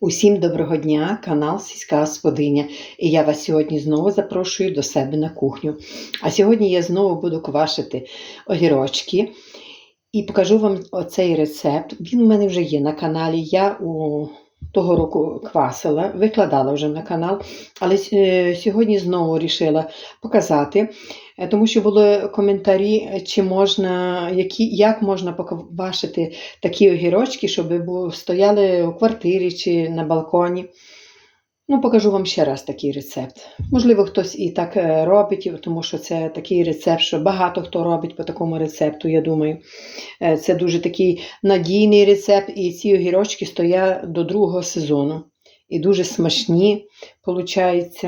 Усім доброго дня, канал Сільська Господиня. І я вас сьогодні знову запрошую до себе на кухню. А сьогодні я знову буду квашити огірочки і покажу вам оцей рецепт. Він у мене вже є на каналі. Я у того року квасила, викладала вже на канал, але е, сьогодні знову вирішила показати, е, тому що були коментарі, чи можна, які, як можна поквашити такі огірочки, щоб стояли у квартирі чи на балконі. Ну, покажу вам ще раз такий рецепт. Можливо, хтось і так е, робить, тому що це такий рецепт, що багато хто робить по такому рецепту, я думаю. Е, Це дуже такий надійний рецепт, і ці огірочки стоять до другого сезону. І дуже смачні, виходить.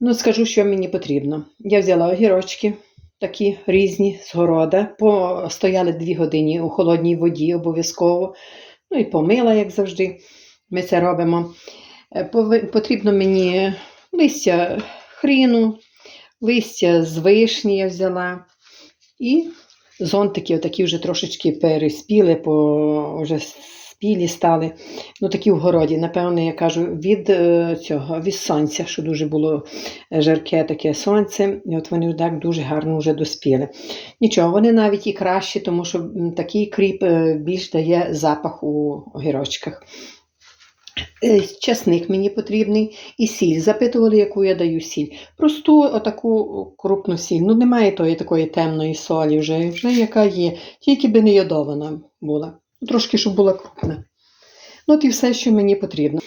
Ну, скажу, що мені потрібно. Я взяла огірочки, такі різні з города, постояли дві години у холодній воді обов'язково. Ну і помила, як завжди. Ми це робимо. Е, Потрібно мені листя хріну, листя з вишні я взяла. І зонтики, отакі вже трошечки переспіли, по, вже спілі стали. Ну, такі в городі, напевно, я кажу, від е, цього, від сонця, що дуже було жарке таке сонце, і от вони так дуже гарно вже доспіли. Нічого, вони навіть і кращі, тому що такий кріп е, більш дає запах у огірочках. Е, Часник мені потрібний і сіль. Запитували, яку я даю сіль. Просту отаку крупну сіль. Ну, немає тої такої темної солі вже, вже яка є, тільки би не йодована була. Трошки, щоб була крупна. Ну, от і все, що мені потрібно.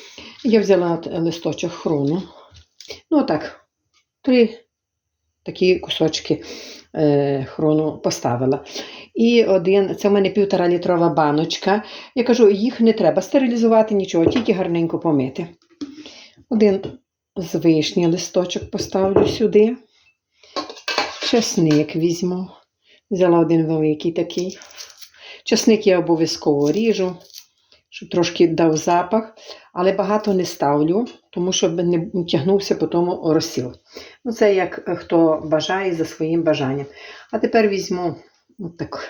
Я взяла листочок хрону. Ну, отак, три такі кусочки хрону поставила. І один, це в мене півтора літрова баночка. Я кажу, їх не треба стерилізувати нічого, тільки гарненько помити. Один з вишні листочок поставлю сюди. Чесник візьму. Взяла один великий такий. Чесник я обов'язково ріжу, щоб трошки дав запах, але багато не ставлю, тому щоб не тягнувся по тому розсіл. Ну, це як е, хто бажає за своїм бажанням. А тепер візьму отак.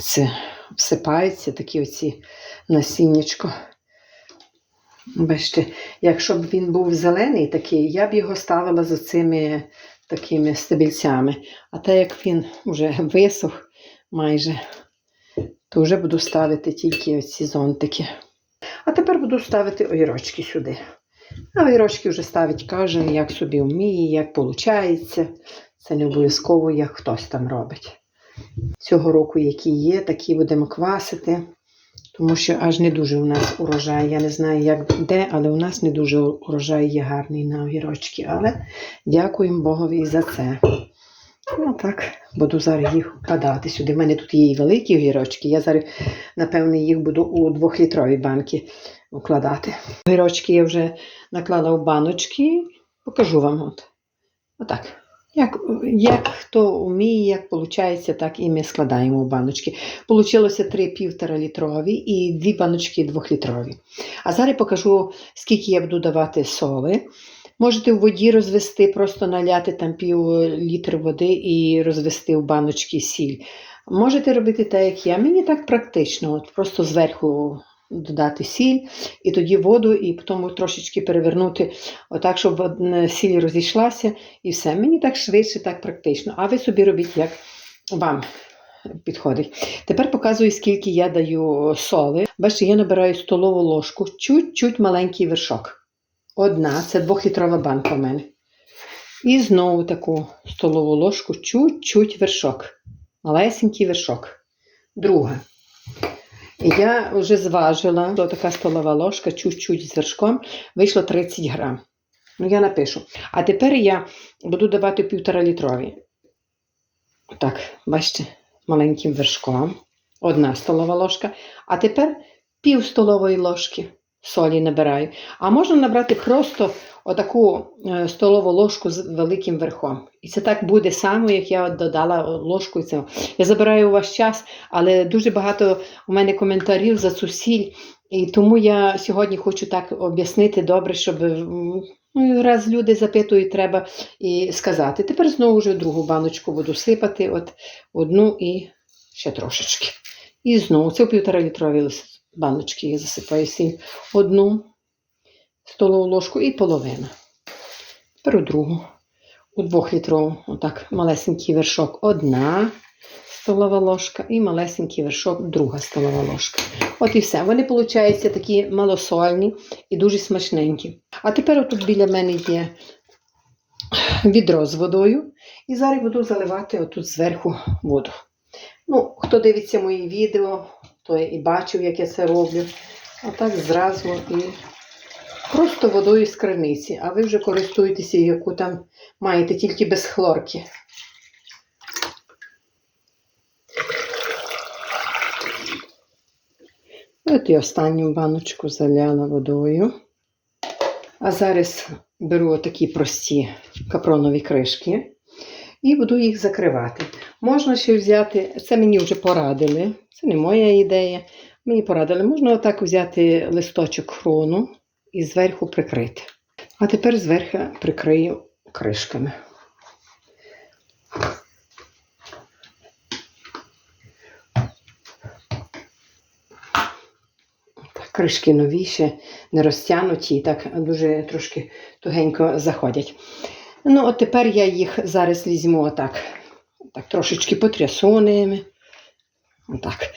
Це всипаються такі оці насіннячко. Бачите, якщо б він був зелений такий, я б його ставила за цими такими стебельцями. А так як він вже висох майже, то вже буду ставити тільки оці зонтики. А тепер буду ставити огірочки сюди. А огірочки вже ставить кожен, як собі вміє, як виходить. Це не обов'язково, як хтось там робить. Цього року, які є, такі будемо квасити, тому що аж не дуже у нас урожай. Я не знаю, як де, але у нас не дуже урожай є гарний на огірочки. Але дякуємо Богові за це. Ну так, буду зараз їх вкладати сюди. У мене тут є і великі огірочки. Я зараз, напевне, їх буду у двохлітрові банки вкладати. Огірочки я вже наклала в баночки. Покажу вам. От. Отак. Як, як хто вміє, як виходить, так і ми складаємо в баночки. Получилося три півтора літрові і дві баночки двохлітрові. А зараз покажу, скільки я буду давати соли. Можете в воді розвести, просто наляти там пів літр води і розвести в баночки сіль. Можете робити так, як я. Мені так практично, от просто зверху додати сіль, і тоді воду, і потім трошечки перевернути, отак, щоб сіль розійшлася, і все. Мені так швидше, так практично. А ви собі робіть, як вам підходить. Тепер показую, скільки я даю соли. Бачите, я набираю столову ложку, чуть-чуть маленький вершок. Одна, це двохлітрова банка в мене. І знову таку столову ложку, чуть-чуть вершок. Малесенький вершок. Друга. Я вже зважила, то така столова ложка, чуть-чуть з вершком, вийшло 30 грам. Ну, я напишу. А тепер я буду давати півтора літрові. Так, бачите, маленьким вершком. Одна столова ложка. А тепер пів столової ложки солі набираю. А можна набрати просто отаку е, столову ложку з великим верхом. І це так буде само, як я додала ложку. цього. Я забираю у вас час, але дуже багато у мене коментарів за цю сіль. І тому я сьогодні хочу так об'яснити добре, щоб ну, раз люди запитують, треба і сказати. Тепер знову вже другу баночку буду сипати, от одну і ще трошечки. І знову це півтора літрові лис- баночки я засипаю сіль. Одну столову ложку і половина. Беру другу. У двохлітрову, отак, малесенький вершок одна столова ложка і малесенький вершок друга столова ложка. От і все. Вони, виходять, такі малосольні і дуже смачненькі. А тепер отут біля мене є відро з водою. І зараз буду заливати отут зверху воду. Ну, хто дивиться мої відео, той і бачив, як я це роблю. Отак зразу і просто водою з криниці. А ви вже користуєтеся, яку там маєте, тільки без хлорки. От і останню баночку заляла водою. А зараз беру отакі прості капронові кришки і буду їх закривати. Можна ще взяти, це мені вже порадили, це не моя ідея. Мені порадили, можна отак взяти листочок хрону і зверху прикрити. А тепер зверху прикрию кришками. Кришки новіші, не розтягнуті, і так дуже трошки тугенько заходять. Ну, от тепер я їх зараз візьму отак, так трошечки потрясу ними. Отак.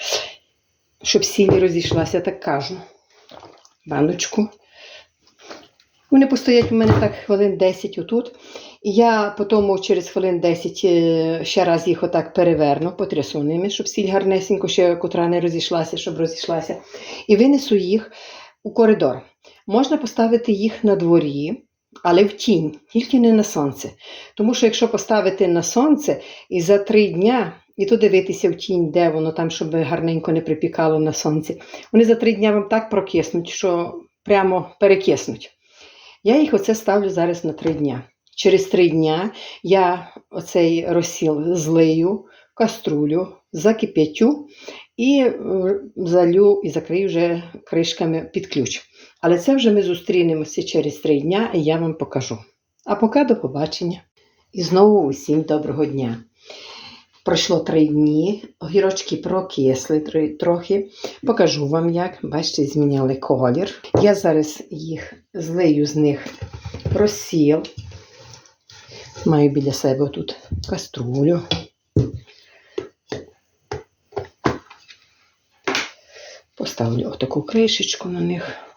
Щоб сіль не розійшлася, так кажу. Баночку. Вони постоять у мене так хвилин 10 отут. І я потім через хвилин 10 е, ще раз їх отак переверну, потрясу ними, щоб сіль гарнесенько ще котра не розійшлася, щоб розійшлася. І винесу їх у коридор. Можна поставити їх на дворі, але в тінь, тільки не на сонце. Тому що якщо поставити на сонце і за три дня, і то дивитися в тінь, де воно там, щоб гарненько не припікало на сонці, вони за три дня вам так прокиснуть, що прямо перекиснуть. Я їх оце ставлю зараз на три дня. Через три дня я оцей розсіл злию, каструлю, закип'ятю і е, залю і закрию вже кришками під ключ. Але це вже ми зустрінемося через три дня і я вам покажу. А поки до побачення. І знову усім доброго дня. Пройшло три дні, огірочки прокисли трохи. Покажу вам як. Бачите, зміняли колір. Я зараз їх злию з них розсіл. Маю біля себе тут каструлю. Поставлю отаку кришечку на них.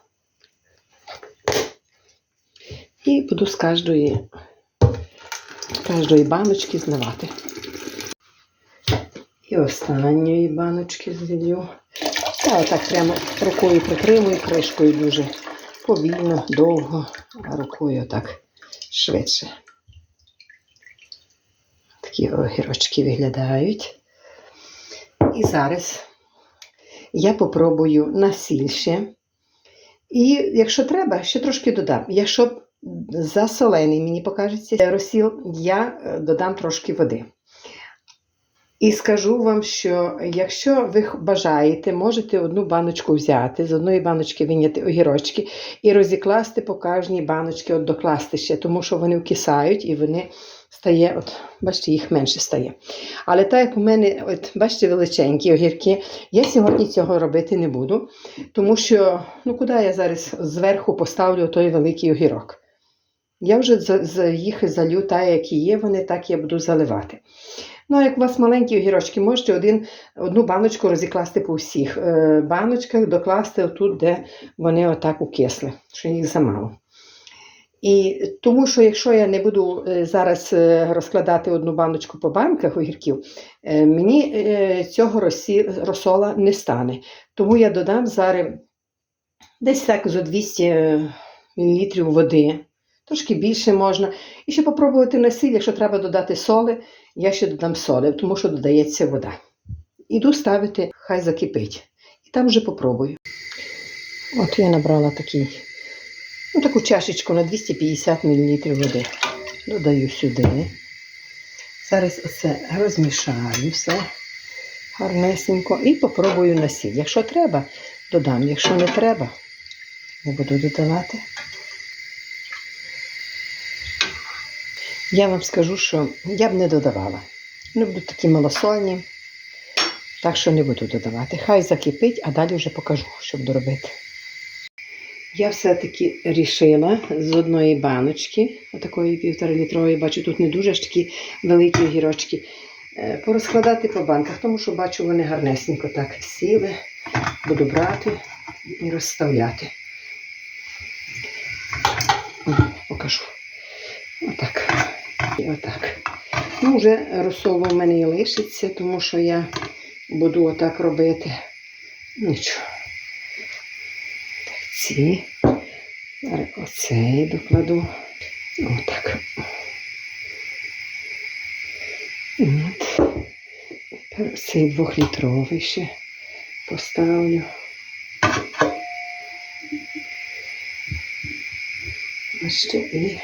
І буду з кожної, кожної баночки зливати. І останньої баночки злью. Я отак прямо рукою прикриваю кришкою дуже повільно, довго, а рукою отак швидше. Такі огірочки виглядають. І зараз я попробую на ще. І якщо треба, ще трошки додам. Якщо засолений, мені покажеться розсіл, я е, додам трошки води. І скажу вам, що якщо ви бажаєте, можете одну баночку взяти, з одної баночки виняти огірочки і розікласти по кожній баночці, от докласти ще, тому що вони вкисають і вони стає, от, бачите, їх менше стає. Але так як у мене, от, бачите, величенькі огірки, я сьогодні цього робити не буду, тому що, ну куди я зараз зверху поставлю той великий огірок? Я вже за- за- їх залю так, які є, вони так я буду заливати. Ну, а як у вас маленькі огірочки, можете один, одну баночку розікласти по всіх е, баночках, докласти отут, де вони отак укисли, що їх замало. І тому що якщо я не буду е, зараз е, розкладати одну баночку по банках огірків, мені цього розсола не стане. Тому я додам зараз десь так зо 200 мл води, трошки більше можна. І ще попробувати на сіль, якщо треба додати соли, я ще додам соли, тому що додається вода. Іду ставити, хай закипить. І там вже попробую. От я набрала такий, ну, таку чашечку на 250 мл води. Додаю сюди. Зараз оце розмішаю все гарнесенько і попробую на сіль. Якщо треба, додам. Якщо не треба, не буду додавати. Я вам скажу, що я б не додавала. Вони будуть такі малосольні. Так що не буду додавати. Хай закипить, а далі вже покажу, що буду робити. Я все-таки рішила з одної баночки, отакої півторалітрової, бачу, тут не дуже ж такі великі огірочки, е, порозкладати по банках, тому що бачу, вони гарнесенько так сіли. Буду брати і розставляти. Покажу. І отак. Ну, вже розсолу в мене і лишиться, тому що я буду отак робити. Нічого. Так, ці. Зараз оцей докладу. Отак. От. Тепер цей двохлітровий ще поставлю. Ще і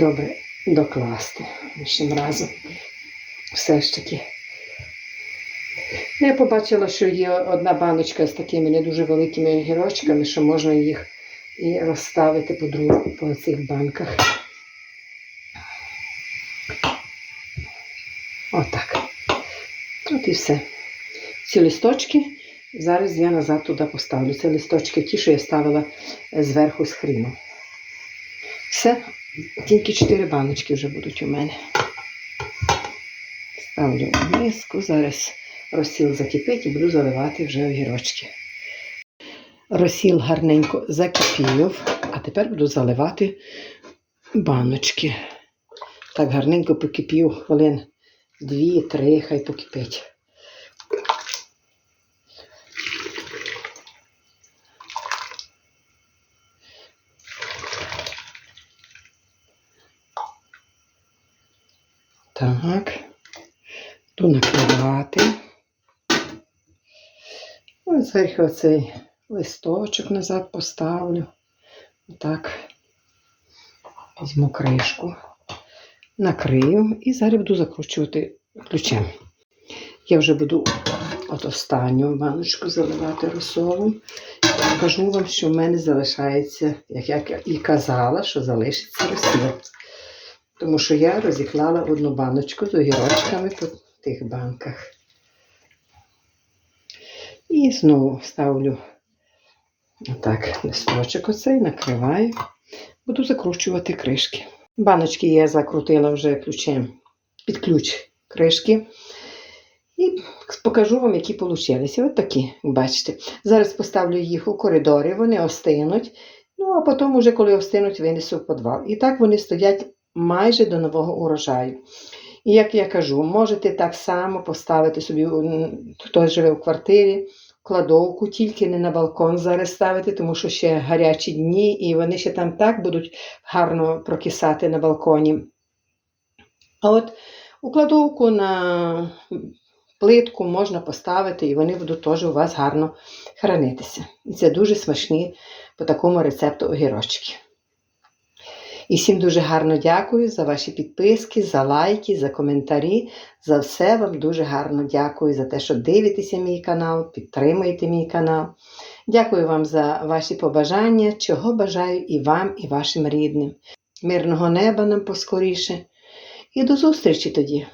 добре докласти іншим разом. Все ж таки. Я побачила, що є одна баночка з такими не дуже великими огірочками, що можна їх і розставити по, друг, по цих банках. Отак. От і все. Ці листочки зараз я назад туди поставлю. Це листочки ті, що я ставила зверху з хріну. Все, тільки 4 баночки вже будуть у мене. Ставлю в миску, зараз розсіл закипить і буду заливати вже огірочки. Розсіл гарненько закипів, а тепер буду заливати баночки. Так гарненько покипів хвилин 2-3, хай покипить. Так, буду накривати. Ось зверху оцей листочок назад поставлю. Отак. Візьму кришку, накрию і зараз буду закручувати ключем. Я вже буду от останню баночку заливати розсолом. Покажу вам, що в мене залишається, як я і казала, що залишиться розсіл. Тому що я розіклала одну баночку з огірочками по тих банках. І знову ставлю отак листочок оцей, накриваю. Буду закручувати кришки. Баночки я закрутила вже ключем під ключ кришки. І покажу вам, які вийшли. Ось такі, бачите. Зараз поставлю їх у коридорі, вони остинуть. Ну, а потім, уже, коли остинуть, винесу в підвал. І так вони стоять майже до нового урожаю. І як я кажу, можете так само поставити собі, хто живе в квартирі, кладовку, тільки не на балкон зараз ставити, тому що ще гарячі дні, і вони ще там так будуть гарно прокисати на балконі. А от у кладовку на плитку можна поставити, і вони будуть теж у вас гарно хранитися. І це дуже смачні по такому рецепту огірочки. І всім дуже гарно дякую за ваші підписки, за лайки, за коментарі. За все вам дуже гарно дякую за те, що дивитеся мій канал, підтримуєте мій канал. Дякую вам за ваші побажання, чого бажаю і вам, і вашим рідним. Мирного неба нам поскоріше. І до зустрічі тоді!